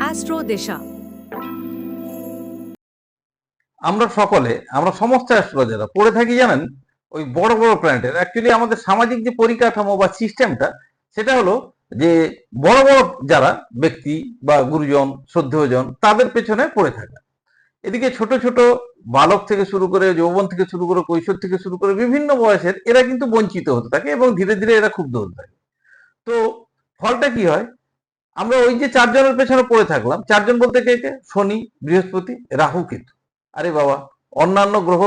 Astro দিশা। আমরা সকলে, আমরা সমস্ত অ্যাস্ট্রোলজাররা পড়ে থাকি জানেন, ওই বড় বড় প্ল্যানেটের অ্যাকচুয়ালি আমাদের সামাজিক যে পরিকাঠামো বা সিস্টেমটা সেটা হলো যে বড় বড় যারা ব্যক্তি বা গুরুজন, শ্রদ্ধেয়জন, তাদের পেছনে পড়ে থাকা। এদিকে ছোট ছোট বালক থেকে শুরু করে যৌবন থেকে শুরু করে কৈশোর থেকে শুরু করে বিভিন্ন বয়সের, এরা কিন্তু বঞ্চিত হতে থাকে এবং ধীরে ধীরে এরা ক্ষুব্ধ হতে থাকে। তো ফলটা কি হয়? আমরা ওই যে চারজনের পেছনে পড়ে থাকলাম। চারজন বলতে কে কে? শনি, বৃহস্পতি, রাহু, কেতু। আরে বাবা, অন্যান্য গ্রহ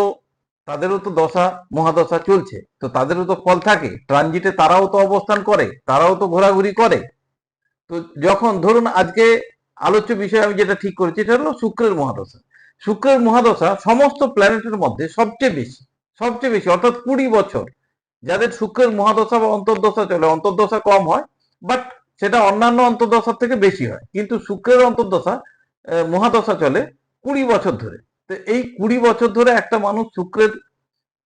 তাদেরও তো দশা, মহাদশা চলছে। তো তাদেরও তো ফল থাকে। ট্রানজিটে তারাও তো অবস্থান করে, তারাও তো ঘোরাঘুরি করে। তো যখন ধরুন আজকে আলোচ্য বিষয় আমি যেটা ঠিক করেছি এটা হলো শুক্রের মহাদশা। শুক্রের মহাদশা সমস্ত প্ল্যানেটের মধ্যে সবচেয়ে বেশি সবচেয়ে বেশি, অর্থাৎ কুড়ি বছর। যাদের শুক্রের মহাদশা বা অন্তর্দশা চলে, অন্তর্দশা কম হয় বাট সেটা অন্যান্য অন্তর্দশার থেকে বেশি হয়। কিন্তু শুক্রের অন্তর্দশা মহাদশা চলে কুড়ি বছর ধরে। তো এই কুড়ি বছর ধরে একটা মানুষ শুক্রের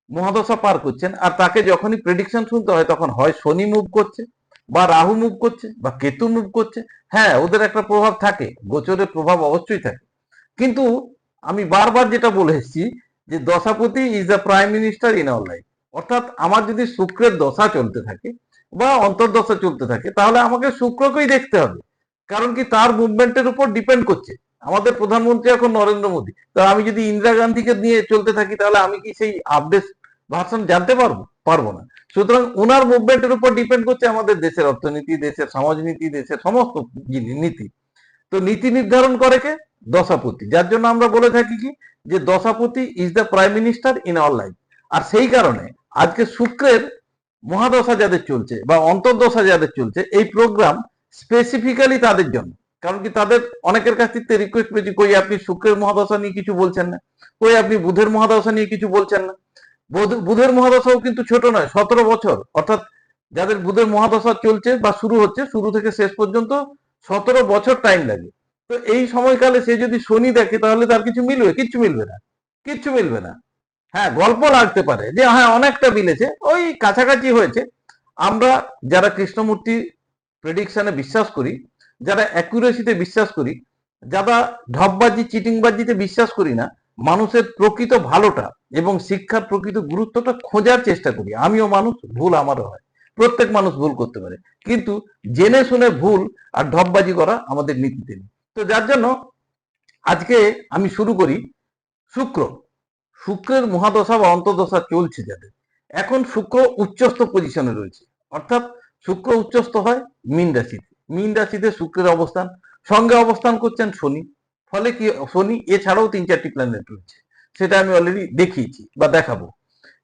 মহাদশা পার করছেন আর তাকে যখনই প্রেডিকশন শুনতে হয় তখন হয় শনি মুভ করছে বা রাহু মুভ করছে বা কেতু মুভ করছে। হ্যাঁ ওদের একটা প্রভাব থাকে, গোচরের প্রভাব অবশ্যই থাকে। কিন্তু আমি বারবার যেটা বলে এসেছি যে দশাপতি is the prime minister in our life অর্থাৎ আমার যদি শুক্রের দশা চলতে থাকে বা অন্তর্দশা চলতে থাকে, তাহলে আমাকে শুক্রকেই দেখতে হবে। কারণ কি তার মুভমেন্টের উপর ডিপেন্ড করছে। আমাদের প্রধানমন্ত্রী এখন নরেন্দ্র মোদী। তো আমি যদি ইন্দিরা গান্ধীকে নিয়ে চলতে থাকি, তাহলে আমি কি সেই আপডেট ভার্সন জানতে পারব? পারব না। সুতরাং ওনার মুভমেন্টের উপর ডিপেন্ড করছে আমাদের দেশের অর্থনীতি, দেশের সমাজনীতি, দেশের সমস্ত নীতি তো নীতি নির্ধারণ করে কে? দশাপতি। যার জন্য আমরা বলে থাকি কি? যে দশাপতি is the prime minister in our life আর সেই কারণে আজকে শুক্রের মহাদশা যাদের চলছে বা অন্তর্দশা যাদের চলছে, এই প্রোগ্রাম স্পেসিফিক্যালি তাদের জন্য। কারণ কি তাদের অনেকের কাছ থেকে রিকোয়েস্ট পেয়েছি, কই আপনি শুক্রের মহাদশা নিয়ে কিছু বলছেন না? কই আপনি বুধের মহাদশা নিয়ে কিছু বলছেন না? বুধের মহাদশাও কিন্তু ছোট নয়, সতেরো বছর। অর্থাৎ যাদের বুধের মহাদশা চলছে বা শুরু হচ্ছে, শুরু থেকে শেষ পর্যন্ত সতেরো বছর টাইম লাগে। তো এই সময়কালে সে যদি শনি দেখে, তাহলে তার কিছু মিলবে? কিচ্ছু মিলবে না। কিচ্ছু মিলবে না। হ্যাঁ গল্প লাগতে পারে। যে হ্যাঁ অনেকটা মিলেছে। ওই কাছাকাছি হয়েছে। আমরা যারা কৃষ্ণমূর্তি প্রেডিকশনে বিশ্বাস করি, যারা অ্যাকুরেসিতে বিশ্বাস করি, যারা ঢপবাজি, চিটিংবাজিতে বিশ্বাস করি না, মানুষের প্রকৃত ভালোটা এবং শিক্ষার প্রকৃত গুরুত্বটা খোঁজার চেষ্টা করি। আমিও মানুষ, ভুল আমারও হয়। প্রত্যেক মানুষ ভুল করতে পারে। কিন্তু জেনে শুনে ভুল আর ঢপবাজি করা আমাদের নীতিতে নেই। তো যার জন্য আজকে আমি শুরু করি শুক্র। শুক্রের মহাদশা বা অন্তর্দশা চলছে যাদের এখন শুক্র উচ্চস্থ পজিশনে রয়েছে। অর্থাৎ শুক্র উচ্চস্থ হয় মীন রাশিতে। মীন রাশিতে শুক্রের অবস্থান, সঙ্গে অবস্থান করছেন শনি। ফলে কি, শনি এছাড়াও তিন চারটি প্ল্যানেট রয়েছে। সেটা আমি অলরেডি দেখিয়েছি বা দেখাবো।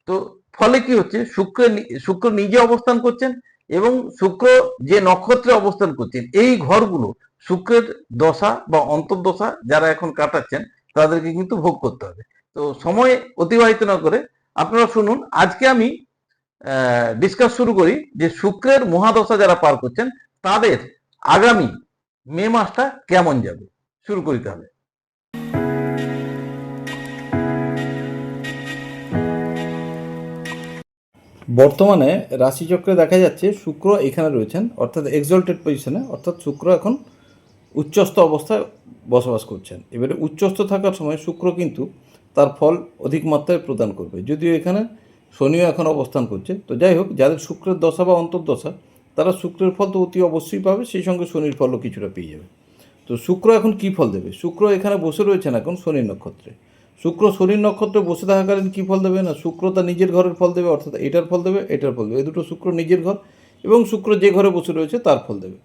তো ফলে কি হচ্ছে, শুক্র শুক্র নিজে অবস্থান করছেন এবং শুক্র যে নক্ষত্রে অবস্থান করছেন, এই ঘরগুলো শুক্রের দশা বা অন্তর্দশা যারা এখন কাটাচ্ছেন, তাদেরকে কিন্তু ভোগ করতে হবে। তো সময় অতিবাহিত না করে আপনারা শুনুন, আজকে আমি ডিসকাস শুরু করি যে শুক্রের মহাদশা যারা পার করছেন, তাদের আগামী মে মাসটা কেমন যাবে? শুরু করি তাহলে। বর্তমানে রাশিচক্রে দেখা যাচ্ছে শুক্র এখানে রয়েছেন, অর্থাৎ এক্সল্টেড পজিশনে অর্থাৎ শুক্র এখন উচ্চস্থ অবস্থায় বসবাস করছেন। এবারে উচ্চস্থ থাকার সময় শুক্র কিন্তু তার ফল অধিক মাত্রায় প্রদান করবে। যদিও এখানে শনিও এখন অবস্থান করছে। তো যাই হোক, যাদের শুক্রের দশা বা অন্তর্দশা, তারা শুক্রের ফল তো অতি অবশ্যই পাবে, সেই সঙ্গে শনির ফলও কিছুটা পেয়ে যাবে। তো শুক্র এখন কী ফল দেবে? শুক্র এখানে বসে রয়েছেন এখন শনির নক্ষত্রে। শুক্র শনির নক্ষত্রে বসে থাকাকালীন কী ফল দেবে না? শুক্র তার নিজের ঘরের ফল দেবে, অর্থাৎ এটার ফল দেবে, এটার ফল দেবে। এই দুটো শুক্র নিজের ঘর এবং শুক্র যে ঘরে বসে রয়েছে তার ফল দেবে।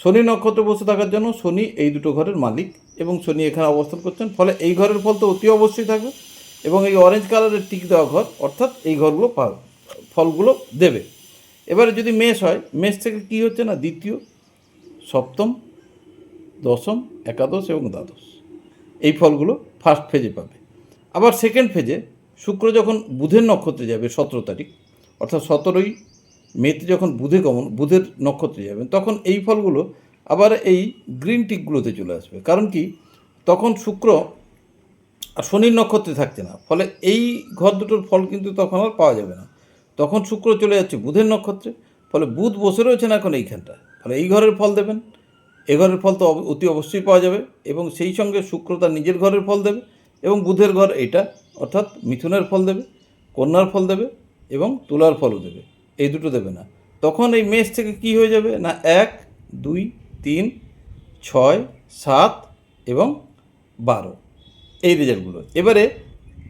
শনি নক্ষত্রে বসে থাকার জন্য শনি এই দুটো ঘরের মালিক এবং শনি এখানে অবস্থান করছেন। ফলে এই ঘরের ফল তো অতি অবশ্যই থাকবে এবং এই অরেঞ্জ কালারের টিক দেওয়া ঘর, অর্থাৎ এই ঘরগুলো ফলগুলো দেবে। এবারে যদি মেষ হয়, মেষ থেকে কী হচ্ছে না? দ্বিতীয়, সপ্তম, দশম, একাদশ এবং দ্বাদশ। এই ফলগুলো ফার্স্ট ফেজে পাবে। আবার সেকেন্ড ফেজে শুক্র যখন বুধের নক্ষত্রে যাবে, সতেরো তারিখ, অর্থাৎ সতেরোই মেতে যখন বুধে গমন, বুধের নক্ষত্রে যাবেন, তখন এই ফলগুলো আবার এই গ্রিন টিকগুলোতে চলে আসবে। কারণ কি? তখন শুক্র আর শনির নক্ষত্রে থাকছে না। ফলে এই ঘর দুটোর ফল কিন্তু তখন আর পাওয়া যাবে না। তখন শুক্র চলে যাচ্ছে বুধের নক্ষত্রে। ফলে বুধ বসে রয়েছেন এখন এইখানটা ফলে এই ঘরের ফল দেবেন। এ ঘরের ফল তো অতি অবশ্যই পাওয়া যাবে। এবং সেই সঙ্গে শুক্র তার নিজের ঘরের ফল দেবে। এবং বুধের ঘর এটা অর্থাৎ মিথুনের ফল দেবে, কন্যার ফল দেবে এবং তুলার ফলও দেবে। এই দুটো দেবে না। তখন এই মেষ থেকে কি হয়ে যাবে? না, এক, দুই, তিন, ছয়, সাত এবং বারো। এই রেজাল্টগুলো এবারে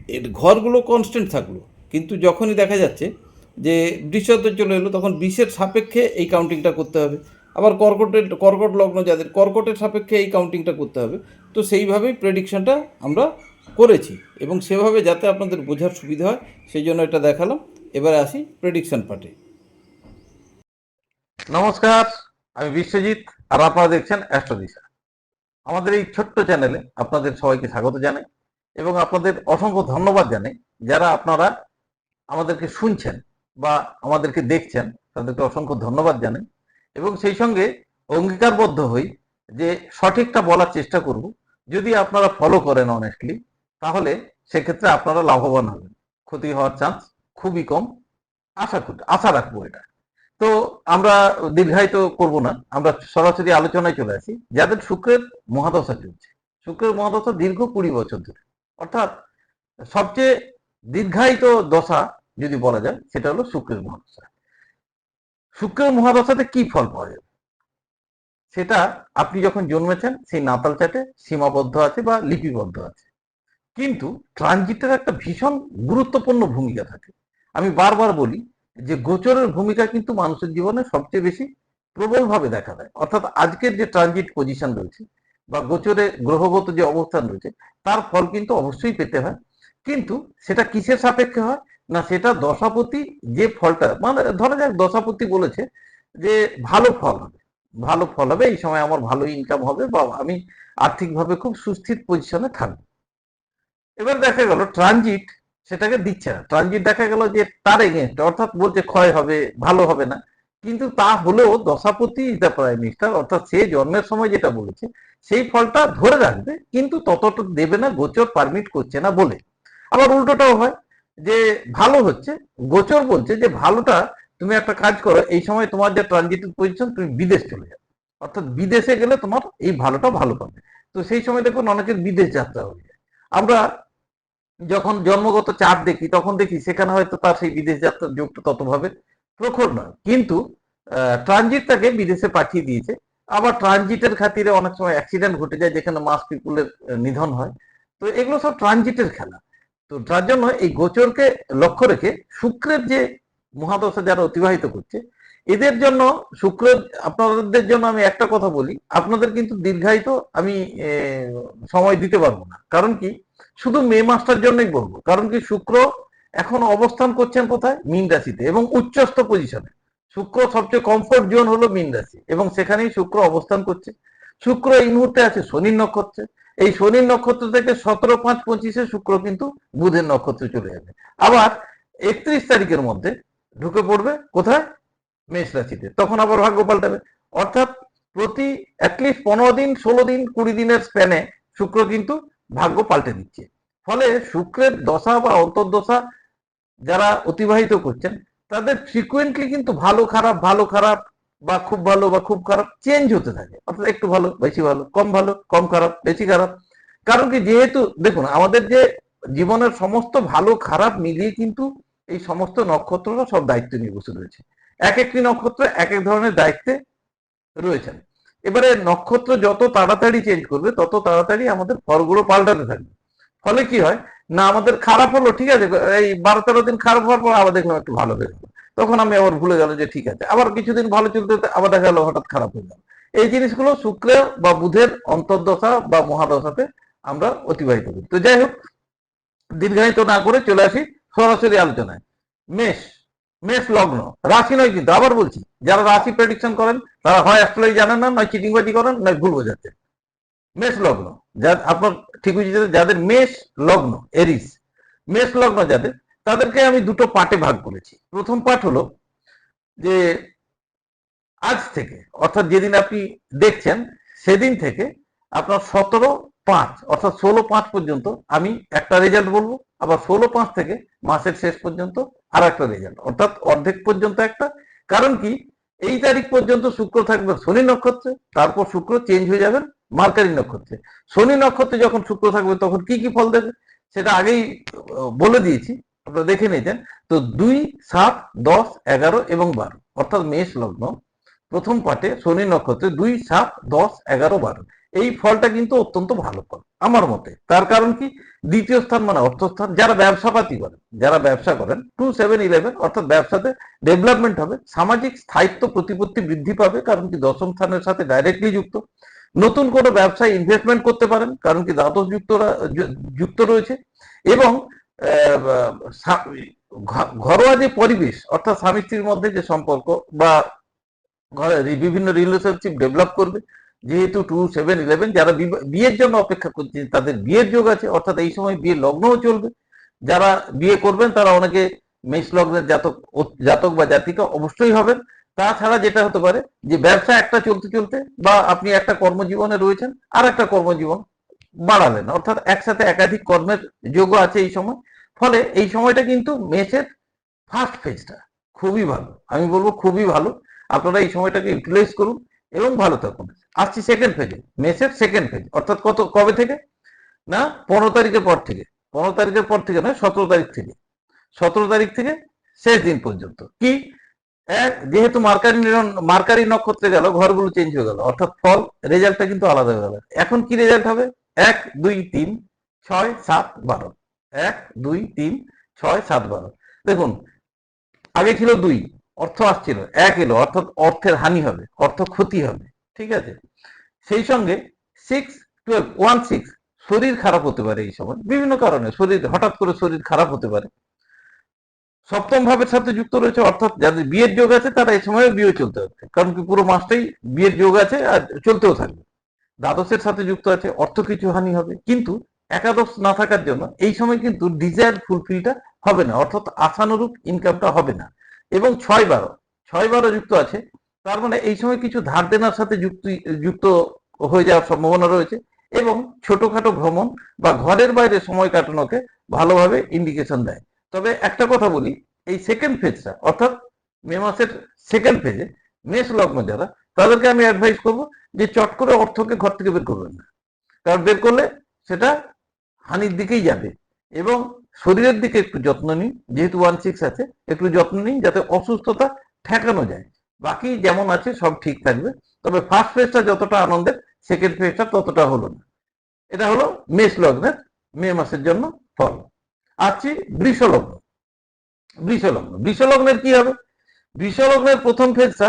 এর ঘরগুলো কনস্ট্যান্ট থাকল। কিন্তু যখনই দেখা যাচ্ছে যে বৃষতে চলে এলো, তখন বিষের সাপেক্ষে এই কাউন্টিংটা করতে হবে। আবার কর্কটের, কর্কট লগ্ন যাদের, কর্কটের সাপেক্ষে এই কাউন্টিংটা করতে হবে। তো সেইভাবেই প্রেডিকশনটা আমরা করেছি। এবং সেভাবে যাতে আপনাদের বোঝার সুবিধা হয়, সেই জন্য এটা দেখালাম। এবারে আসি প্রেডিকশন পার্টে নমস্কার, আমি বিশ্বজিৎ আর আপনারা দেখছেন অ্যাস্ট্রোদিশা। আমাদের এই ছোট্ট চ্যানেলে আপনাদের সবাইকে স্বাগত জানাই এবং আপনাদের অসংখ্য ধন্যবাদ জানাই। যারা আপনারা আমাদেরকে শুনছেন বা আমাদেরকে দেখছেন, তাদেরকে অসংখ্য ধন্যবাদ জানাই। এবং সেই সঙ্গে অঙ্গীকারবদ্ধ হই যে সঠিকটা বলার চেষ্টা করব। যদি আপনারা ফলো করেন অনেস্টলি তাহলে সেক্ষেত্রে আপনারা লাভবান হবেন। ক্ষতি হওয়ার চান্স খুবই কম। আশা আশা রাখব এটা। তো আমরা দীর্ঘায়িত করব না। আমরা সরাসরি আলোচনায় চলে আসি। যাদের শুক্রের মহাদশা চলছে। শুক্রের মহাদশা দীর্ঘ কুড়ি বছর ধরে। অর্থাৎ সবচেয়ে দীর্ঘায়িত দশা যদি বলা যায়, সেটা হলো শুক্রের মহাদশা। শুক্রের মহাদশাতে কি ফল পাওয়া যাবে সেটা আপনি যখন জন্মেছেন, সেই নাতাল চাটে সীমাবদ্ধ আছে বা লিপিবদ্ধ আছে। কিন্তু ট্রানজিটের একটা ভীষণ গুরুত্বপূর্ণ ভূমিকা থাকে। আমি বারবার বলি যে গোচরের ভূমিকা কিন্তু মানুষের জীবনে সবচেয়ে বেশি প্রবলভাবে দেখা দেয়। অর্থাৎ আজকের যে ট্রানজিট পজিশন রয়েছে বা গোচরে গ্রহগত যে অবস্থান রয়েছে, তার ফল কিন্তু অবশ্যই পেতে হয়। কিন্তু সেটা কিসের সাপেক্ষে হয়? না, সেটা দশাপতি যে ফলটা মানে ধরা যাক দশাপতি বলেছে যে ভালো ফল হবে। ভালো ফল হবে, এই সময় আমার ভালো ইনকাম হবে বা আমি আর্থিকভাবে খুব সুস্থির পজিশনে থাকব। এবার দেখা গেল ট্রানজিট সেটাকে দিচ্ছে না। ট্রানজিট দেখা গেল যে তার এগেনস্ট অর্থাৎ বলছে ক্ষয় হবে, ভালো হবে না। কিন্তু তা হলেও দশাপতি ইজ দ্য প্রাইম মিনিস্টার অর্থাৎ সে জন্মের সময় যেটা বলেছে, সেই ফলটা ধরে রাখবে, কিন্তু ততটা দেবে না, গোচর পারমিট করছে না বলে। আবার উল্টোটাও হয় যে ভালো হচ্ছে, গোচর বলছে যে ভালোটা তুমি একটা কাজ করো, এই সময় তোমার যে ট্রানজিটের পজিশন তুমি বিদেশ চলে যাও। অর্থাৎ বিদেশে গেলে তোমার এই ভালোটা ভালো পাবে। তো সেই সময় দেখুন অনেকের বিদেশ যাত্রা হয়ে যায়। আমরা যখন জন্মগত চাপ দেখি, তখন দেখি সেখানে হয়তো তার সেই বিদেশ যাত্রার যোগটা ততভাবে প্রখর নয়। কিন্তু ট্রানজিট তাকে বিদেশে পাঠিয়ে দিয়েছে। আবার ট্রানজিটের খাতিরে অনেক সময় অ্যাক্সিডেন্ট ঘটে যায় যেখানে মাস পিপুলের নিধন হয়। তো এগুলো সব ট্রানজিটের খেলা। তো তার জন্য এই গোচরকে লক্ষ্য রেখে শুক্রের যে মহাদশা যারা অতিবাহিত করছে, এদের জন্য শুক্র, আপনাদের জন্য আমি একটা কথা বলি। আপনাদের কিন্তু দীর্ঘায়িত আমি সময় দিতে পারব না। কারণ কি? শুধু মে মাসটার জন্যই বলব। কারণ কি শুক্র এখন অবস্থান করছেন কোথায়? মিন রাশিতে এবং উচ্চস্থ পজিশনে শুক্র সবচেয়ে কমফোর্ট জোন হলো মিন রাশি এবং সেখানেই শুক্র অবস্থান করছে। শুক্র এই মুহূর্তে আছে শনির নক্ষত্রে। এই শনির নক্ষত্র থেকে সতেরো, পাঁচ, পঁচিশে শুক্র কিন্তু বুধের নক্ষত্রে চলে যাবে। আবার একত্রিশ তারিখের মধ্যে ঢুকে পড়বে কোথায়? মেষ রাশিতে। তখন আবার ভাগ্য পাল্টাবে। অর্থাৎ প্রতি অ্যাটলিস্ট পনেরো দিন, ষোলো দিন, কুড়ি দিনের স্প্যানে শুক্র কিন্তু ভাগ্য পাল্টে দিচ্ছে। ফলে শুক্রের দশা বা অন্তর্দশা যারা অতিবাহিত করছেন, তাদের ফ্রিকুয়েন্টলি কিন্তু ভালো খারাপ ভালো খারাপ বা খুব ভালো বা খুব খারাপ চেঞ্জ হতে থাকে। অর্থাৎ একটু ভালো, বেশি ভালো, কম ভালো, কম খারাপ, বেশি খারাপ। কারণ কি, যেহেতু দেখুন, আমাদের যে জীবনের সমস্ত ভালো, খারাপ মিলিয়ে কিন্তু এই সমস্ত নক্ষত্ররা সব দায়িত্ব নিয়ে বসে রয়েছে। এক একটি নক্ষত্র এক এক ধরনের দায়িত্বে রয়েছেন। এবারে নক্ষত্র যত তাড়াতাড়ি চেঞ্জ করবে, তত তাড়াতাড়ি আমাদের ফলগুলো পাল্টাতে থাকবে। ফলে কি হয়? না, আমাদের খারাপ হলো, ঠিক আছে, এই বারো তেরো দিন খারাপ হওয়ার পর আবার দেখলাম একটু ভালো বেরোলো তখন আমি আবার ভুলে গেল যে ঠিক আছে, আবার কিছুদিন ভালো চলতে আবার দেখা গেলো হঠাৎ খারাপ হয়ে গেল। এই জিনিসগুলো শুক্রের বা বুধের অন্তর্দশা বা মহাদশাতে আমরা অতিবাহিত করি। তো যাই হোক, দীর্ঘায়িত না করে চলে আসি সরাসরি আলোচনায়। মেষ মেষ লগ্ন, রাশি নয় কিন্তু, আবার বলছি, যারা রাশি প্রেডিকশন করেন তারা হয় অ্যাস্ট্রোলজি জানেন না, নয় চিটিংবাজি করেন, নয় ভুল বোঝাচ্ছেন। মেষ লগ্ন, যা আপনার ঠিক যাদের মেষ লগ্ন, এরিস, মেষ লগ্ন যাদের, তাদেরকে আমি দুটো পার্টে ভাগ করেছি। প্রথম পার্ট হলো যে আজ থেকে, অর্থাৎ যেদিন আপনি দেখছেন, সেদিন থেকে আপনার সতেরো পাঁচ, অর্থাৎ ষোলো পাঁচ পর্যন্ত আমি একটা রেজাল্ট বলব, আবার ষোলো পাঁচ থেকে মাসের শেষ পর্যন্ত আর একটা রেজাল্ট অর্থাৎ অর্ধেক পর্যন্ত একটা। কারণ কি? এই তারিখ পর্যন্ত শুক্র থাকবে শনি নক্ষত্রে, তারপর শুক্র চেঞ্জ হয়ে যাবেন মার্কারি নক্ষত্রে। শনি নক্ষত্রে যখন শুক্র থাকবে তখন কি কি ফল দেবে? সেটা আগেই বলে দিয়েছি, আপনারা দেখে নিয়েছেন। তো দুই, সাত, দশ, এগারো এবং বারো, অর্থাৎ মেষ লগ্ন, প্রথম পাটে শনি নক্ষত্রে দুই, সাত, দশ, এগারো, বারো। এই ফলটা কিন্তু অত্যন্ত ভালো ফল, আমার মতে। তার কারণ কি? দ্বিতীয় স্থান মানে অর্থস্থান যারা ব্যবসাপাতি করেন, যারা ব্যবসা করেন টু সেভেন ইলেভেন অর্থাৎ ব্যবসাতে ডেভেলপমেন্ট হবে, সামাজিক স্থায়িত্ব প্রতিপত্তি বৃদ্ধি পাবে, কারণ কি দশম স্থানের সাথে ডাইরেক্টলি যুক্ত। নতুন কোনো ব্যবসায় ইনভেস্টমেন্ট করতে পারেন, কারণ কি দ্বাদশ যুক্তরা যুক্ত রয়েছে। এবং ঘরোয়া যে পরিবেশ, অর্থাৎ স্বামী স্ত্রীর মধ্যে যে সম্পর্ক বা বিভিন্ন রিলেশনশিপ ডেভেলপ করবে যেহেতু টু সেভেন ইলেভেন যারা বিয়ের জন্য অপেক্ষা করছে, তাদের বিয়ের যোগ আছে, অর্থাৎ এই সময় বিয়ের লগ্নও চলবে। যারা বিয়ে করবেন, তারা অনেকে মেষ লগ্নের জাতক জাতক বা জাতিকা অবশ্যই হবেন। তাছাড়া যেটা হতে পারে যে ব্যবসা একটা চলতে চলতে বা আপনি একটা কর্মজীবনে রয়েছেন, আর একটা কর্মজীবন বাড়ালেন। অর্থাৎ একসাথে একাধিক কর্মের যোগ আছে এই সময়। ফলে এই সময়টা কিন্তু মেষের ফার্স্ট ফেজটা খুবই ভালো। আমি বলব খুবই ভালো। আপনারা এই সময়টাকে ইউটিলাইজ করুন। এবং ভালো থাকুন। আসছি সেকেন্ড ফেজে মেসের সেকেন্ড ফেজ অর্থাৎ কত, কবে থেকে? না, পনেরো তারিখের পর থেকে। পনেরো তারিখের পর থেকে নয়, সতেরো তারিখ থেকে। সতেরো তারিখ থেকে শেষ দিন পর্যন্ত। কি? যেহেতু মার্কারি মার্কারি নক্ষত্রে গেল, ঘরগুলো চেঞ্জ হয়ে গেল। অর্থাৎ ফল রেজাল্টটা কিন্তু আলাদা হয়ে গেল। এখন কি রেজাল্ট হবে? এক, দুই, তিন, ছয়, সাত, বারো। এক, দুই, তিন, ছয়, সাত, বারো। দেখুন, আগে ছিল দুই। অর্থ আসছিল, এক এলো, অর্থাৎ অর্থের হানি হবে, অর্থ ক্ষতি হবে, ঠিক আছে? সেই সঙ্গে সিক্স টুয়েলভ ওয়ান সিক্স শরীর খারাপ হতে পারে এই সময়, বিভিন্ন কারণে শরীর, হঠাৎ করে শরীর খারাপ হতে পারে। সপ্তম ভাবের সাথে যুক্ত রয়েছে, অর্থাৎ যাদের বিয়ের যোগ আছে, তারা এই সময় বিয়ে চলতে হবে কারণ কি পুরো মাসটাই বিয়ের যোগ আছে আর চলতেও থাকবে। দ্বাদশের সাথে যুক্ত আছে, অর্থ কিছু হানি হবে, কিন্তু একাদশ না থাকার জন্য এই সময় কিন্তু ডিজায়ার ফুলফিলটা হবে না, অর্থাৎ আশানুরূপ ইনকামটা হবে না। এবং ছয় বারো। ছয় বারো যুক্ত আছে। তার মানে এই সময় কিছু ধার দেনার সাথে যুক্ত যুক্ত হয়ে যাওয়ার সম্ভাবনা রয়েছে এবং ছোটখাটো ভ্রমণ বা ঘরের বাইরে সময় কাটানোকে ভালোভাবে ইন্ডিকেশন দেয়। তবে একটা কথা বলি, এই সেকেন্ড ফেজটা অর্থাৎ মে মাসের সেকেন্ড ফেজে মেষ লগ্ন যারা, তাদেরকে আমি অ্যাডভাইস করব যে চট করে অর্থকে ঘর থেকে বের করবেন না। কারণ বের করলে সেটা হানির দিকেই যাবে এবং শরীরের দিকে একটু যত্ন নিন, যেহেতু ওয়ান সিক্স আছে, একটু যত্ন নিন যাতে অসুস্থতা ঠেকানো যায়। বাকি যেমন আছে সব ঠিক থাকবে। তবে ফার্স্ট ফেজটা যতটা আনন্দের সেকেন্ড ফেজটা ততটা হলো না। এটা হলো মেষ লগ্নের, মে মাসের জন্য ফল। আসছি বৃষলগ্ন বৃষলগ্ন বৃষলগ্নের লগ্ন। কি হবে? বৃষ লগ্নের প্রথম ফেজটা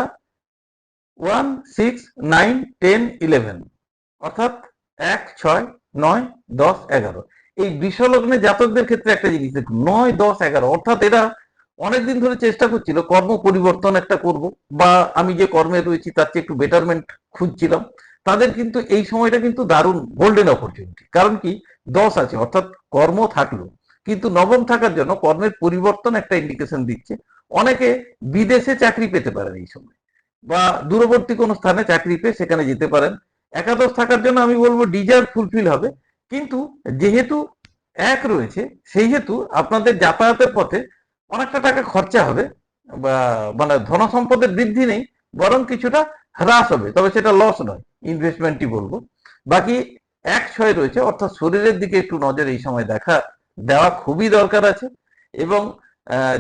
one six nine ten eleven অর্থাৎ এক, ছয়, নয়, দশ, এগারো। এই বিশ্বলগ্নে জাতকদের ক্ষেত্রে একটা জিনিস দেখুন, নয়, দশ, এগারো, অর্থাৎ এরা অনেকদিন ধরে চেষ্টা করছিল, কর্ম পরিবর্তন একটা করব, বা আমি যে কর্মে রয়েছি তার চেয়ে একটু বেটারমেন্ট খুঁজছিলাম, তাদের কিন্তু এই সময়টা কিন্তু দারুণ গোল্ডেন অপরচুনিটি কারণ কি? দশ আছে, অর্থাৎ কর্ম থাকল, কিন্তু নবম থাকার জন্য কর্মের পরিবর্তন একটা ইন্ডিকেশন দিচ্ছে, অনেকে বিদেশে চাকরি পেতে পারেন এই সময়, বা দূরবর্তী কোনো স্থানে চাকরি পেয়ে সেখানে যেতে পারেন, একাদশ থাকার জন্য আমি বলব ডিজায়ার ফুলফিল হবে কিন্তু যেহেতু এক রয়েছে সেই হেতু আপনাদের যাতায়াতের পথে অনেকটা টাকা খরচা হবে, বা মানে ধন সম্পদের বৃদ্ধি নেই, বরং কিছুটা হ্রাস হবে, তবে সেটা লস নয় ইনভেস্টমেন্টই বলব। বাকি এক ছয় রয়েছে, অর্থাৎ শরীরের দিকে একটু নজর এই সময় দেখা, দেওয়া খুবই দরকার আছে, এবং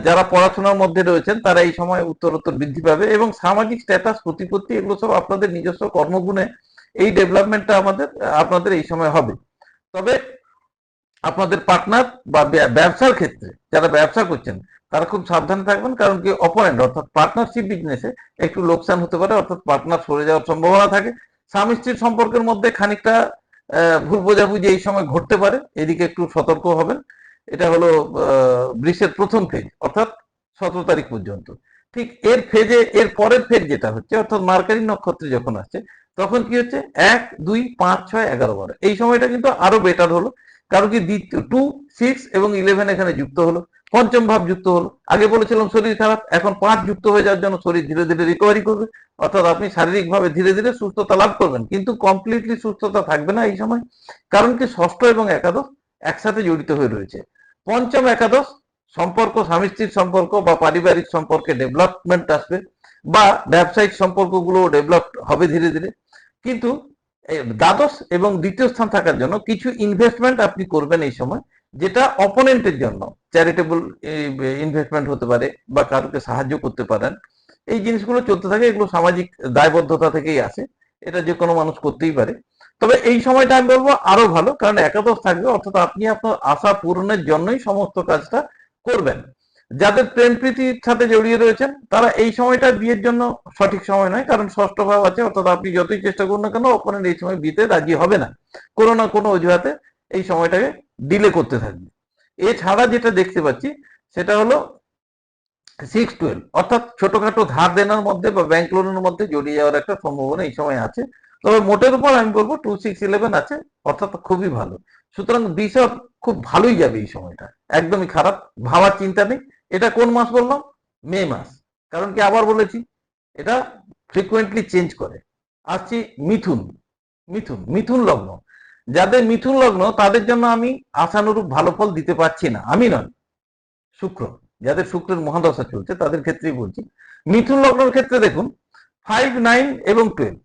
যারা পড়াশোনার মধ্যে রয়েছেন, তারা এই সময় উত্তরোত্তর বৃদ্ধি পাবে, এবং সামাজিক স্ট্যাটাস প্রতিপত্তি, এগুলো সব আপনাদের নিজস্ব কর্মগুণে এই ডেভেলপমেন্টটা আমাদের, আপনাদের এই সময় হবে। তবে আপনাদের পার্টনার বা ব্যবসার ক্ষেত্রে যারা ব্যবসা করছেন, তারা খুব সাবধানে থাকবেন কারণ কি অপোনেন্ট অর্থাৎ পার্টনারশিপ বিজনেসে একটু লোকসান হতে পারে, অর্থাৎ পার্টনার সরে যাওয়ার সম্ভাবনা থাকে। স্বামী স্ত্রীর সম্পর্কের মধ্যে খানিকটা ভুল বোঝাবুঝি এই সময় ঘটতে পারে, এদিকে একটু সতর্ক হবেন। এটা হলো বৃষের প্রথম ফেজ অর্থাৎ সতেরো তারিখ পর্যন্ত। ঠিক এর ফেজে এর পরের ফেজ যেটা হচ্ছে, অর্থাৎ মার্কারি নক্ষত্রে যখন আসছে তখন কি হচ্ছে? এক, দুই, পাঁচ, ছয়, এগারো, বারো। এই সময়টা কিন্তু আরও বেটার হলো। কারণ কি দ্বিতীয় টু সিক্স এবং ইলেভেন এখানে যুক্ত হলো। পঞ্চম ভাব যুক্ত হলো। আগে বলেছিলাম শরীর খারাপ, এখন পাঁচ যুক্ত হয়ে যাওয়ার জন্য শরীর ধীরে ধীরে রিকভারি করবে। অর্থাৎ আপনি শারীরিকভাবে ধীরে ধীরে সুস্থতা লাভ করবেন। কিন্তু কমপ্লিটলি সুস্থতা থাকবে না এই সময়। কারণ কি ষষ্ঠ এবং একাদশ একসাথে জড়িত হয়ে রয়েছে। পঞ্চম, একাদশ সম্পর্ক স্বামী স্ত্রীর সম্পর্ক বা পারিবারিক সম্পর্কে ডেভেলপমেন্ট আসবে বা ব্যবসায়িক সম্পর্কগুলো ডেভেলপ হবে ধীরে ধীরে। কিন্তু দ্বাদশ এবং দ্বিতীয় স্থান থাকার জন্য কিছু ইনভেস্টমেন্ট আপনি করবেন এই সময় যেটা অপোনেন্টের জন্য চ্যারিটেবল ইনভেস্টমেন্ট হতে পারে বা কারোকে সাহায্য করতে পারেন। এই জিনিসগুলো চলতে থাকে, এগুলো সামাজিক দায়বদ্ধতা থেকেই আসে, এটা যে কোনো মানুষ করতেই পারে। তবে এই সময়টা আমি বলব আরও ভালো, কারণ একাদশ থাকবে, অর্থাৎ আপনি আপনার আশা পূরণের জন্যই সমস্ত কাজটা করবেন। যাদের প্রেম প্রীতির সাথে জড়িয়ে রয়েছেন, তারা এই সময়টা বিয়ের জন্য সঠিক সময় নয়, কারণ ষষ্ঠ ভাব আছে, অর্থাৎ আপনি যতই চেষ্টা করুন না কেন অপোনেন্ট এই সময় বিয়েতে রাজি হবে না। কোনো না কোনো অজুহাতে এই সময়টাকে ডিলে করতে থাকবে। এছাড়া যেটা দেখতে পাচ্ছি, সেটা হলো সিক্স টুয়েলভ অর্থাৎ ছোটখাটো ধার দেনার মধ্যে বা ব্যাংক লোনের মধ্যে জড়িয়ে যাওয়ার একটা সম্ভাবনা এই সময় আছে। তবে মোটের উপর আমি বলব টু সিক্স ইলেভেন আছে, অর্থাৎ খুবই ভালো। সুতরাং বিষয় খুব ভালোই যাবে এই সময়টা। একদমই খারাপ, ভাবার চিন্তা নেই। এটা কোন মাস বললাম মে মাস। কারণ কি আবার বলেছি, এটা ফ্রিকুয়েন্টলি চেঞ্জ করে। আসছি মিথুন মিথুন মিথুন লগ্ন। যাদের মিথুন লগ্ন, তাদের জন্য আমি আশানুরূপ ভালো ফল দিতে পারছি না। আমি নয়, শুক্র। যাদের শুক্রের মহাদশা চলছে, তাদের ক্ষেত্রেই বলছি। মিথুন লগ্নের ক্ষেত্রে দেখুন ফাইভ নাইন এবং টুয়েলভ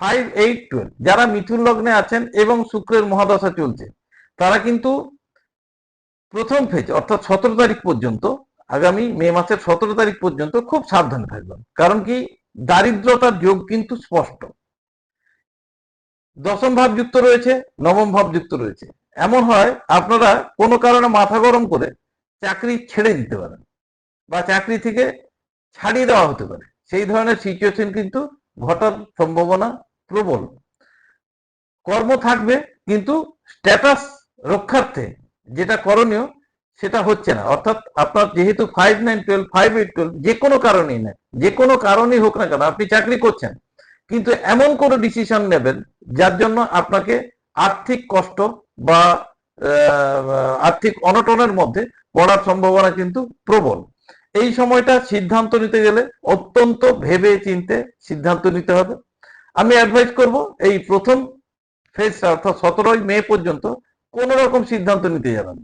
ফাইভ এইট টুয়েলভ যারা মিথুন লগ্নে আছেন এবং শুক্রের মহাদশা চলছে তারা কিন্তু প্রথম ফেজ অর্থাৎ সতেরো তারিখ পর্যন্ত, আগামী মে মাসের সতেরো তারিখ পর্যন্ত খুব সাবধানে থাকবেন। কারণ কি? দারিদ্রতার যোগ কিন্তু স্পষ্ট। দশম ভাব যুক্ত রয়েছে, নবম ভাব যুক্ত রয়েছে। এমন হয়, আপনারা কোনো কারণে মাথা গরম করে চাকরি ছেড়ে দিতে পারেন বা চাকরি থেকে ছাড়িয়ে দেওয়া হতে পারে। সেই ধরনের সিচুয়েশন কিন্তু ঘটার সম্ভাবনা প্রবল। কর্ম থাকবে, কিন্তু স্ট্যাটাস রক্ষার্থে যেটা করণীয় সেটা হচ্ছে না। অর্থাৎ আপনার যেহেতু five nine twelve five eight twelve যে কোনো কারণেই না যে কোনো কারণেই হোক না কেন, আপনি চাকরি করছেন, কিন্তু এমন কোনো ডিসিশন নেবেন যার জন্য আপনাকে আর্থিক কষ্ট বা আর্থিক অনটনের মধ্যে পড়ার সম্ভাবনা কিন্তু প্রবল। এই সময়টা সিদ্ধান্ত নিতে গেলে অত্যন্ত ভেবে চিনতে সিদ্ধান্ত নিতে হবে। আমি অ্যাডভাইস করব, এই প্রথম ফেজটা অর্থাৎ সতেরোই মে পর্যন্ত কোন রকম সিদ্ধান্ত নিতে যাবেন।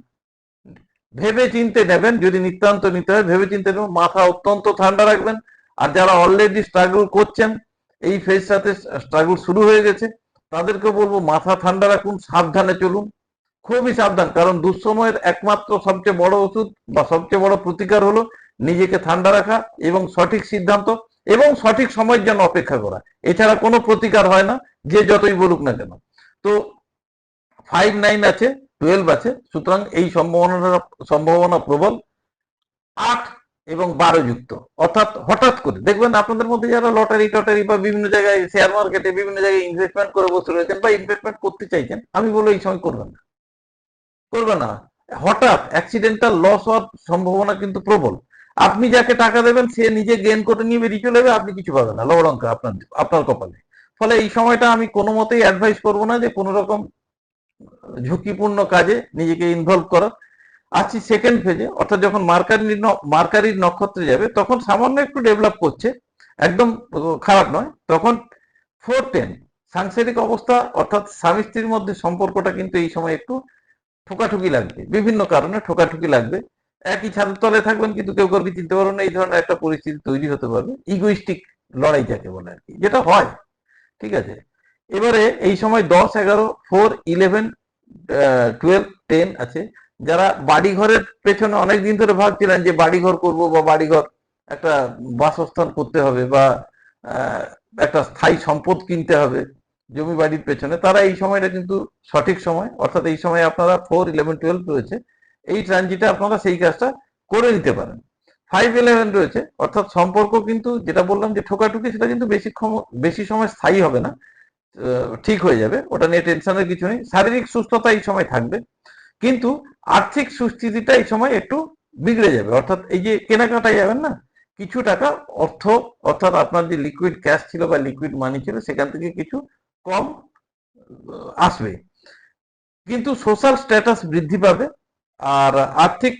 ভেবে চিনতে নেবেন, যদি নিত্যান্ত নিতে হয় ভেবে চিনতে নেবেন, মাথা অত্যন্ত ঠান্ডা রাখবেন। আর যারা অলরেডি স্ট্রাগল করছেন, এই ফেজটাতে স্ট্রাগল শুরু হয়ে গেছে, তাদেরকে বলব মাথা ঠান্ডা রাখুন, সাবধানে চলুন। খুবই সাবধান, কারণ দুঃসময়ের একমাত্র সবচেয়ে বড় ওষুধ বা সবচেয়ে বড় প্রতিকার হলো নিজেকে ঠান্ডা রাখা এবং সঠিক সিদ্ধান্ত এবং সঠিক সময়ের জন্য অপেক্ষা করা। এছাড়া কোনো প্রতিকার হয় না, যে যতই বলুক না কেন। তো ফাইভ নাইন আছে, টুয়েলভ আছে, সুতরাং এই সম্ভাবনা সম্ভাবনা প্রবল, আট এবং বারো যুক্ত। অর্থাৎ হঠাৎ করে, দেখবেন আপনাদের মধ্যে যারা লটারি টটারি বা বিভিন্ন জায়গায় শেয়ার মার্কেটে বিভিন্ন জায়গায় ইনভেস্টমেন্ট করে বসে রয়েছেন বা ইনভেস্টমেন্ট করতে চাইছেন, আমি বলব এই সময় করবেন না। করবেন না। হঠাৎ অ্যাক্সিডেন্টাল লস হওয়ার সম্ভাবনা কিন্তু প্রবল। আপনি যাকে টাকা দেবেন, সে নিজে গেন করে নিয়ে বেরিয়ে চলে যাবে, আপনি কিছু পাবেন না। লবড়ঙ্কা আপনার আপনার কপালে। ফলে এই সময়টা আমি কোনো মতেই অ্যাডভাইস করব না যে কোনো রকম ঝুঁকিপূর্ণ কাজে নিজেকে ইনভলভ করা। আছি সেকেন্ড ফেজে অর্থাৎ যখন মার্কারি মার্কারির নক্ষত্রে যাবে, তখন সামান্য একটু ডেভেলপ করছে, একদম খারাপ নয়। তখন ফোর টেন সাংসারিক অবস্থা, অর্থাৎ স্বামী স্ত্রীর মধ্যে সম্পর্কটা কিন্তু এই সময় একটু ঠোকাঠুকি লাগবে। বিভিন্ন কারণে ঠোকাঠুকি লাগবে। একই ছাদের তলে থাকবেন, কিন্তু কেউ কাউকে চিনতে পারবেন এই ধরনের একটা পরিস্থিতি তৈরি হতে পারবে। ইগোইস্টিক লড়াই যাকে বলে আর কি, যেটা হয়। ঠিক আছে? এবারে এই সময় দশ, এগারো ফোর ইলেভেন টুয়েলভ টেন আছে। যারা বাড়িঘরের পেছনে অনেক দিন ধরে ভাবছিলেন যে বাড়ি ঘর করব বা বাড়িঘর একটা বাসস্থান করতে হবে বা একটা স্থায়ী সম্পদ কিনতে হবে জমি বাড়ির পেছনে, তারা এই সময়টা কিন্তু সঠিক সময়, অর্থাৎ এই সময় আপনারা ফোর ইলেভেন টুয়েলভ রয়েছে। এই ট্রানজিটে আপনারা সেই কাজটা করে নিতে পারেন। ফাইভ ইলেভেন রয়েছে, অর্থাৎ সম্পর্ক কিন্তু যেটা বললাম যে ঠোকাঠুকি সেটা কিন্তু বেশি বেশি সময় স্থায়ী হবে না। ঠিক হয়ে যাবে। ওটা নিয়ে টেনশনের কিছু নেই। শারীরিক সুস্থতা এই সময় থাকবে। কিন্তু আর্থিক সুস্থিতিটা এই সময় একটু বিগড়ে যাবে। অর্থাৎ এই যে কেনাকাটায় যাবেন না, কিছু টাকা অর্থ, অর্থাৎ আপনার যে লিকুইড ক্যাশ ছিল বা লিকুইড মানি ছিল, সেখান থেকে কিছু কম আসবে। কিন্তু সোশ্যাল স্ট্যাটাস বৃদ্ধি পাবে আর আর্থিক,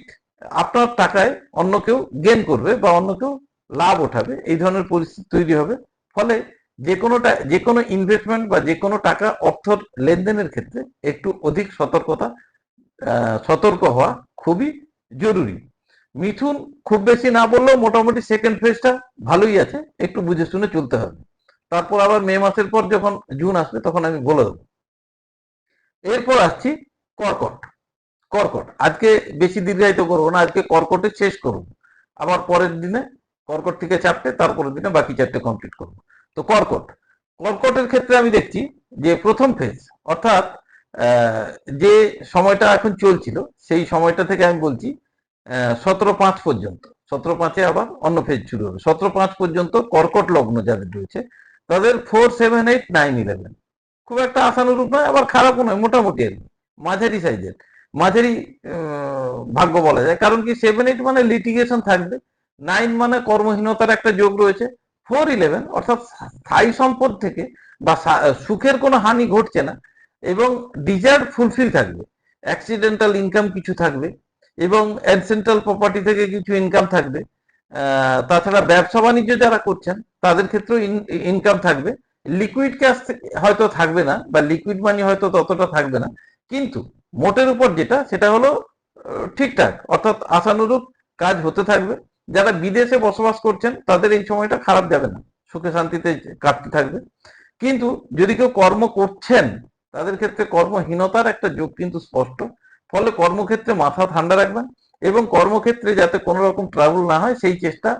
আপনার টাকায় অন্য কেউ গেন করবে বা অন্য কেউ লাভ ওঠাবে। এই ধরনের পরিস্থিতি তৈরি হবে। ফলে যে কোনোটা যে কোনো ইনভেস্টমেন্ট বা যে কোনো টাকা অর্থ লেনদেনের ক্ষেত্রে একটু অধিক সতর্কতা সতর্ক হওয়া খুবই জরুরি। মিথুন খুব বেশি না বললেও মোটামুটি সেকেন্ড ফেজটা ভালোই আছে, একটু বুঝে শুনে চলতে হবে। তারপর আবার মে মাসের পর যখন জুন আসবে তখন আমি বলে দেবো। এরপর আসছি কর্কট। কর্কট, আজকে বেশি দীর্ঘায়িত করব না, আজকে কর্কটে শেষ করব। আবার পরের দিনে কর্কট থেকে চারটে, তারপরের দিনে বাকি চারটে কমপ্লিট করব। তো কর্কট। কর্কটের ক্ষেত্রে আমি দেখছি যে প্রথম ফেজ অর্থাৎ যে সময়টা এখন চলছিল, সেই সময়টা থেকে আমি বলছি সতেরো পাঁচ পর্যন্ত। সতেরো পাঁচে আবার অন্য ফেজ শুরু হবে। সতেরো পাঁচ পর্যন্ত কর্কট লগ্ন যাদের রয়েছে, তাদের four seven eight nine eleven খুব একটা আশানুরূপ নয়, আবার খারাপও নয়, মোটামুটি আর মাঝারি সাইজের মাঝারি ভাগ্য বলা যায়। কারণ কি সেভেন এইট মানে লিটিগেশন থাকবে। নাইন মানে কর্মহীনতার একটা যোগ রয়েছে। ফোর ইলেভেন, অর্থাৎ স্থায়ী সম্পদ থেকে বা সুখের কোনো হানি ঘটছে না এবং ডিজায়ার ফুলফিল থাকবে। অ্যাক্সিডেন্টাল ইনকাম কিছু থাকবে এবং অ্যানসেন্ট্রাল প্রপার্টি থেকে কিছু ইনকাম থাকবে। তাছাড়া ব্যবসা বাণিজ্য যারা করছেন, তাদের ক্ষেত্রেও ইনকাম থাকবে। লিকুইড ক্যাশ হয়তো থাকবে না বা লিকুইড মানি হয়তো ততটা থাকবে না। কিন্তু মোটের উপর যেটা, সেটা হলো ঠিকঠাক। অর্থাৎ আশানুরূপ কাজ হতে থাকবে। যারা বিদেশে বসবাস করছেন, তাদের এই সময়টা খারাপ যাবে না। সুখে শান্তিতে কাটতে থাকবে। কিন্তু যদি কেউ কর্ম করছেন, তাদের ক্ষেত্রে কর্মহীনতার একটা যোগ কিন্তু স্পষ্ট। ফলে কর্মক্ষেত্রে মাথা ঠান্ডা রাখবেন এবং কর্মক্ষেত্রে যাতে কোনো রকম ট্রাভেল না হয়, সেই চেষ্টা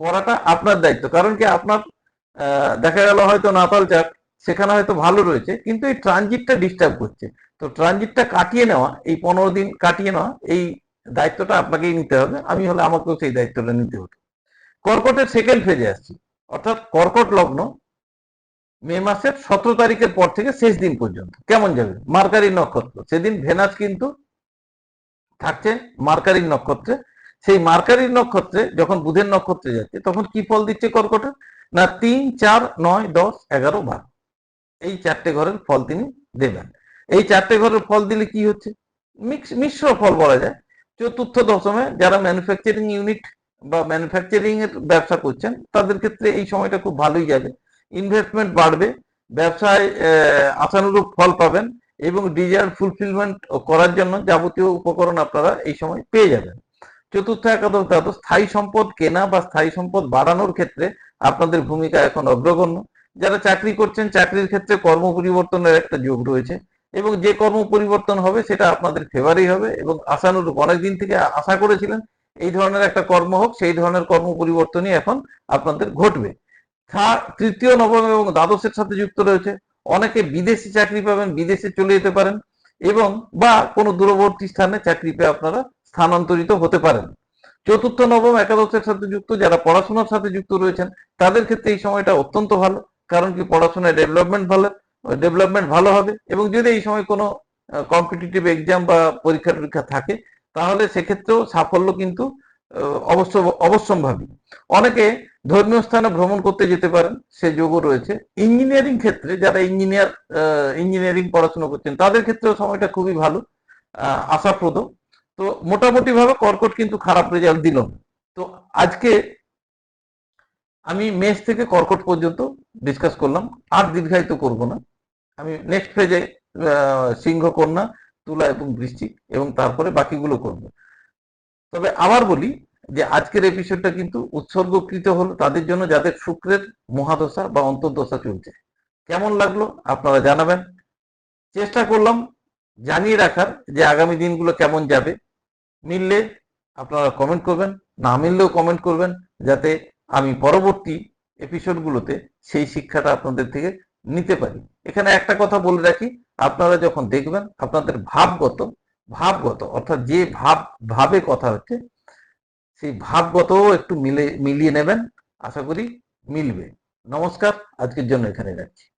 করাটা আপনার দায়িত্ব। কারণ কি আপনার দেখা গেল হয়তো নাতাল চাপ সেখানে হয়তো ভালো রয়েছে, কিন্তু এই ট্রানজিটটা ডিস্টার্ব করছে। তো ট্রানজিটটা কাটিয়ে নেওয়া, এই পনেরো দিন কাটিয়ে নেওয়া, এই দায়িত্বটা আপনাকেই নিতে হবে, আমি হলে আমাকেও সেই দায়িত্বটা নিতে হতো। কর্কটের সেকেন্ড ফেজে আসছি, অর্থাৎ কর্কট লগ্ন মে মাসের সতেরো তারিখের পর থেকে শেষ দিন পর্যন্ত, কেমন যাবে? মার্কারি নক্ষত্র, সেদিন ভেনাস কিন্তু থাকছে মার্কারির নক্ষত্রে, সেই মার্কারির নক্ষত্রে যখন বুধের নক্ষত্রে যাচ্ছে, তখন কি ফল দিচ্ছে কর্কটের না, তিন, চার, নয়, দশ, এগারো, বারো। এই চারটে ঘরের ফল তিনি দেবেন। এই চারটে ঘরের ফল দিলে কি হচ্ছে? মিক্স, মিশ্র ফল বলা যায়। চতুর্থ দশমে যারা ম্যানুফ্যাকচারিং ইউনিট বা ম্যানুফ্যাকচারিং এর ব্যবসা করছেন, তাদের ক্ষেত্রে এই সময়টা খুব ভালোই যাবে। ইনভেস্টমেন্ট বাড়বে, ব্যবসায় আশানুরূপ ফল পাবেন এবং ডিজায়ার ফুলফিলমেন্ট করার জন্য যাবতীয় উপকরণ আপনারা এই সময় পেয়ে যাবেন। চতুর্থ একাদশ দ্বাদশ, স্থায়ী সম্পদ কেনা বা স্থায়ী সম্পদ বাড়ানোর ক্ষেত্রে আপনাদের ভূমিকা এখন অগ্রগণ্য। যারা চাকরি করছেন, চাকরির ক্ষেত্রে কর্ম পরিবর্তনের একটা যোগ রয়েছে। এবং যে কর্ম পরিবর্তন হবে সেটা আপনাদের ফেভারই হবে এবং আশানুরূপ অনেকদিন থেকে আশা করেছিলেন এই ধরনের একটা কর্ম হোক, সেই ধরনের কর্ম পরিবর্তনই এখন আপনাদের ঘটবে। তৃতীয়, নবম এবং দ্বাদশের সাথে যুক্ত রয়েছে। অনেকে বিদেশি চাকরি পাবেন, বিদেশে চলে যেতে পারেন এবং বা কোনো দূরবর্তী স্থানে চাকরি পেয়ে আপনারা স্থানান্তরিত হতে পারেন। চতুর্থ, নবম, একাদশের সাথে যুক্ত, যারা পড়াশোনার সাথে যুক্ত রয়েছেন, তাদের ক্ষেত্রে এই সময়টা অত্যন্ত ভালো। কারণ কি, পড়াশোনায় ডেভেলপমেন্ট ভালো ডেভেলপমেন্ট ভালো হবে এবং যদি এই সময় কোনো কম্পিটিটিভ এক্সাম বা পরীক্ষা টরীক্ষা থাকে, তাহলে সেক্ষেত্রেও সাফল্য কিন্তু অবশ্য, অবশ্যম্ভাবী। অনেকে ধর্মীয় স্থানে ভ্রমণ করতে যেতে পারেন, সে যোগও রয়েছে। ইঞ্জিনিয়ারিং ক্ষেত্রে যারা ইঞ্জিনিয়ার ইঞ্জিনিয়ারিং পড়াশোনা করছেন, তাদের ক্ষেত্রেও সময়টা খুবই ভালো আশাপ্রদ। তো মোটামুটি ভাবে কর্কট কিন্তু খারাপ রেজাল্ট দিল তো আজকে আমি মেষ থেকে কর্কট পর্যন্ত ডিসকাস করলাম, আর দীর্ঘায়িত করব না। আমি নেক্সট ফেজে সিংহ কন্যা তুলা এবং বৃশ্চিক এবং তারপরে বাকিগুলো করব। তবে আবার বলি যে আজকের এপিসোডটা কিন্তু উৎসর্গকৃত হলো তাদের জন্য যাদের শুক্রের মহাদশা বা অন্তর্দশা চলছে। কেমন লাগল আপনারা জানাবেন। চেষ্টা করলাম জানিয়ে রাখার যে আগামী দিনগুলো কেমন যাবে। মিললে আপনারা কমেন্ট করবেন, না মিললেও কমেন্ট করবেন, যাতে আমি পরবর্তী এপিসোডগুলোতে সেই শিক্ষাটা আপনাদের থেকে নিতে পারি। এখানে একটা কথা বলে রাখি, আপনারা যখন দেখবেন আপনাদের ভাবগত ভাবগত, অর্থাৎ যে ভাব, ভাবে কথা হচ্ছে, সেই ভাবগত একটু মিলে, মিলিয়ে নেবেন, আশা করি মিলবে। নমস্কার, আজকের জন্য এখানে রাখছি।